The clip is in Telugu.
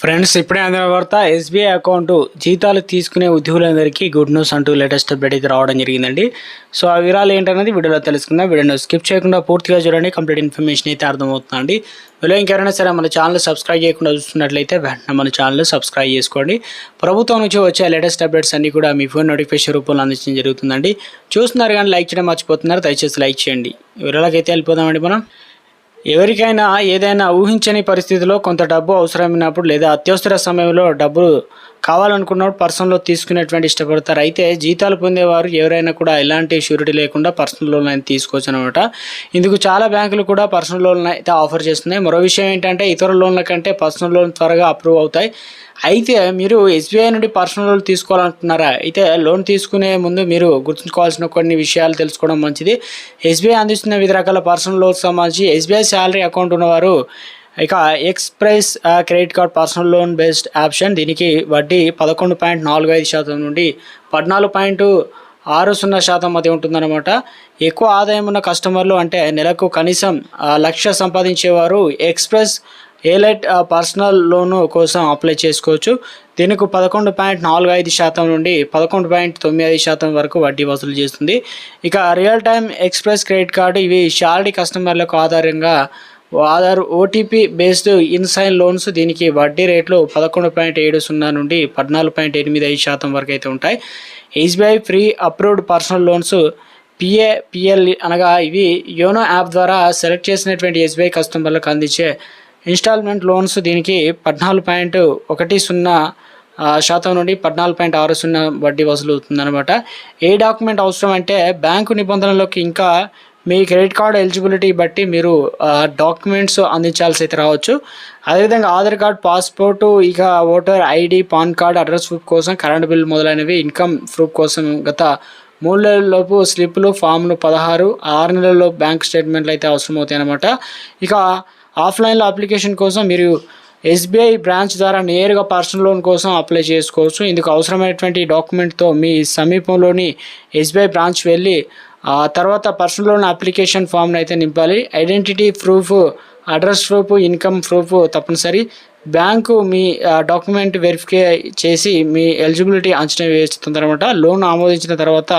ఫ్రెండ్స్ ఇప్పుడే అందిన వార్త ఎస్బీఐ అకౌంట్ జీతాలు తీసుకునే ఉద్యోగులందరికీ గుడ్ న్యూస్ అంటూ లేటెస్ట్ అప్డేట్ అయితే రావడం జరిగిందండి. సో ఆ వివరాలు ఏంటనేది వీడియోలో తెలుసుకుందాం. వీడియోని స్కిప్ చేయకుండా పూర్తిగా చూడండి. కంప్లీట్ ఇన్ఫర్మేషన్ అయితే అర్థమవుతుందండి. వీళ్ళు ఇంకెవరైనా సరే మన ఛానల్ సబ్స్క్రైబ్ చేయకుండా చూస్తున్నట్లయితే వెంటనే మన ఛానల్ సబ్స్క్రైబ్ చేసుకోండి. ప్రభుత్వం నుంచి వచ్చే లేటెస్ట్ అప్డేట్స్ అన్ని కూడా మీ ఫోన్ నోటిఫికేషన్ రూపంలో అందించడం జరుగుతుందండి. చూస్తున్నారు కానీ లైక్ చేయడం మర్చిపోతున్నారు. దయచేసి లైక్ చేయండి. వివరాలకైతే వెళ్ళిపోదామండి మనం. ఎవరికైనా ఏదైనా ఊహించని పరిస్థితిలో కొంత డబ్బు అవసరమైనప్పుడు లేదా అత్యవసర సమయంలో డబ్బు కావాలనుకున్నప్పుడు పర్సనల్లో లోన్ తీసుకునేటువంటి ఇష్టపడతారు. అయితే జీతాలు పొందేవారు ఎవరైనా కూడా ఎలాంటి షూరిటీ లేకుండా పర్సనల్ లోన్ అయితే తీసుకోవచ్చు అనమాట ఇందుకు చాలా బ్యాంకులు కూడా పర్సనల్ లోన్ అయితే ఆఫర్ చేస్తున్నాయి. మరో విషయం ఏంటంటే ఇతర లోన్ల కంటే పర్సనల్ లోన్ త్వరగా అప్రూవ్ అవుతాయి. అయితే మీరు ఎస్బీఐ నుండి పర్సనల్ లోన్ తీసుకోవాలనుకుంటున్నారా అయితే లోన్ తీసుకునే ముందు మీరు గుర్తుంచుకోవాల్సిన కొన్ని విషయాలు తెలుసుకోవడం మంచిది. ఎస్బీఐ అందిస్తున్న వివిధ రకాల పర్సనల్ లోన్ సంబంధించి ఎస్బీఐ శాలరీ అకౌంట్ ఉన్నవారు ఇక express credit card personal loan based option. దీనికి వడ్డీ పదకొండు పాయింట్ నాలుగు ఐదు శాతం నుండి పద్నాలుగు పాయింట్ ఆరు సున్నా శాతం మధ్య ఉంటుందన్నమాట. ఎక్కువ ఆదాయం ఉన్న కస్టమర్లు అంటే నెలకు కనీసం లక్ష సంపాదించేవారు ఎక్స్ప్రెస్ ఏలైట్ పర్సనల్ లోను కోసం అప్లై చేసుకోవచ్చు. దీనికి పదకొండు పాయింట్ నాలుగు ఐదు శాతం నుండి పదకొండు పాయింట్ తొమ్మిది ఐదు శాతం వరకు వడ్డీ వసూలు చేస్తుంది. ఇక real time express credit card ఇవి షార్డీ కస్టమర్లకు ఆధారంగా ఆధార్ ఓటీపీ బేస్డ్ ఇన్సైన్ లోన్స్ దీనికి వడ్డీ రేట్లు పదకొండు పాయింట్ ఏడు సున్నా నుండి పద్నాలుగు పాయింట్ ఎనిమిది ఐదు శాతం వరకు అయితే ఉంటాయి. SBI free approved personal loans PA PL అనగా ఇవి యోనో యాప్ ద్వారా సెలెక్ట్ చేసినటువంటి ఎస్బీఐ కస్టమర్లకు అందించే ఇన్స్టాల్మెంట్ లోన్స్ దీనికి పద్నాలుగు పాయింట్ ఒకటి సున్నా శాతం నుండి పద్నాలుగు పాయింట్ ఆరు సున్నా వడ్డీ వసూలు అవుతుందన్నమాట ఏ డాక్యుమెంట్ అవసరం అంటే బ్యాంకు నిబంధనలకు ఇంకా మీ క్రెడిట్ కార్డ్ ఎలిజిబిలిటీ బట్టి మీరు డాక్యుమెంట్స్ అందించాల్సి అయితే రావచ్చు. అదేవిధంగా ఆధార్ కార్డ్ పాస్పోర్టు ఇక voter ID PAN card address proof కోసం కరెంట్ బిల్ మొదలైనవి ఇన్కమ్ ప్రూఫ్ కోసం గత మూడు నెలలలోపు స్లిప్లు ఫామ్లు పదహారు ఆరు నెలల్లో బ్యాంక్ స్టేట్మెంట్లు అయితే అవసరం అవుతాయి అన్నమాట ఇక ఆఫ్లైన్లో అప్లికేషన్ కోసం మీరు ఎస్బీఐ బ్రాంచ్ ద్వారా నేరుగా పర్సనల్ లోన్ కోసం అప్లై చేసుకోవచ్చు. ఇందుకు అవసరమైనటువంటి డాక్యుమెంట్తో మీ సమీపంలోని ఎస్బీఐ బ్రాంచ్ వెళ్ళి ఆ తర్వాత పర్సనల్ లోన్ అప్లికేషన్ ఫామ్ని అయితే నింపాలి. Identity proof address proof income proof తప్పనిసరి. బ్యాంకు మీ డాక్యుమెంట్ వెరిఫికే చేసి మీ ఎలిజిబిలిటీ అంచనా వేస్తుంది అనమాట లోన్ ఆమోదించిన తర్వాత